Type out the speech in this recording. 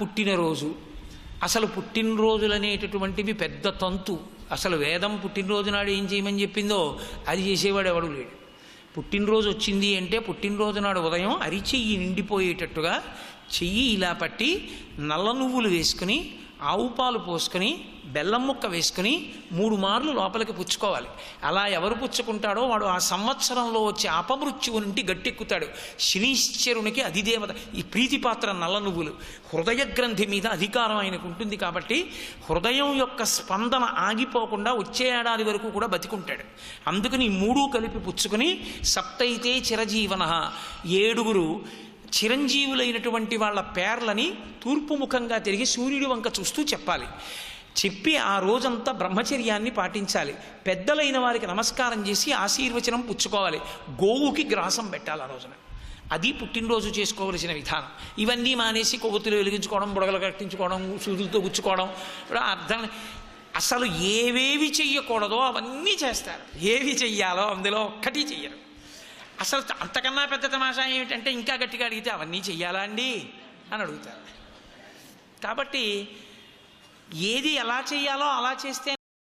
పుట్టినరోజు. అసలు పుట్టినరోజులు అనేటటువంటివి పెద్ద తంతు. అసలు వేదం పుట్టినరోజు నాడు ఏం చేయమని చెప్పిందో అది చేసేవాడు ఎవడు లేడు. పుట్టినరోజు వచ్చింది అంటే పుట్టినరోజు నాడు ఉదయం అరిచెయ్యి నిండిపోయేటట్టుగా చెయ్యి ఇలా పట్టి నల్ల నువ్వులు వేసుకుని ఆవు పాలు పోసుకొని బెల్లం ముక్క వేసుకుని మూడు మార్లు లోపలికి పుచ్చుకోవాలి. అలా ఎవరు పుచ్చుకుంటాడో వాడు ఆ సంవత్సరంలో వచ్చే అపమృత్యువు నుండి గట్టెక్కుతాడు. శనీశ్వరునికి అధిదేవత ఈ ప్రీతిపాత్ర నల్ల నువ్వులు. హృదయ గ్రంథి మీద అధికారం ఆయనకు ఉంటుంది కాబట్టి హృదయం యొక్క స్పందన ఆగిపోకుండా వచ్చే ఏడాది వరకు కూడా బతికుంటాడు. అందుకని మూడు కలిపి పుచ్చుకొని సప్తైతే చిరజీవన ఏడుగురు చిరంజీవులైనటువంటి వాళ్ళ పేర్లని తూర్పు ముఖంగా తిరిగి సూర్యుడి వంక చూస్తూ చెప్పాలి. చెప్పి ఆ రోజంతా బ్రహ్మచర్యాన్ని పాటించాలి. పెద్దలైన వారికి నమస్కారం చేసి ఆశీర్వచనం పుచ్చుకోవాలి. గోవుకి గ్రాసం పెట్టాలి ఆ రోజున. అది పుట్టినరోజు చేసుకోవలసిన విధానం. ఇవన్నీ మానేసి కొవ్వొత్తులు వెలిగించుకోవడం బుడగలు కట్టించుకోవడం సూదులతో గుచ్చుకోవడం అర్థం అసలు ఏవేవి చెయ్యకూడదో అవన్నీ చేస్తారు. ఏవి చెయ్యాలో అందులో ఒక్కటి చెయ్యరు. అసలు అంతకన్నా పెద్ద తమాషా ఏమిటంటే ఇంకా గట్టిగా అడిగితే అవన్నీ చెయ్యాలా అండి? అని అడుగుతారు. కాబట్టి ఏది ఎలా చేయాలో అలా చేస్తే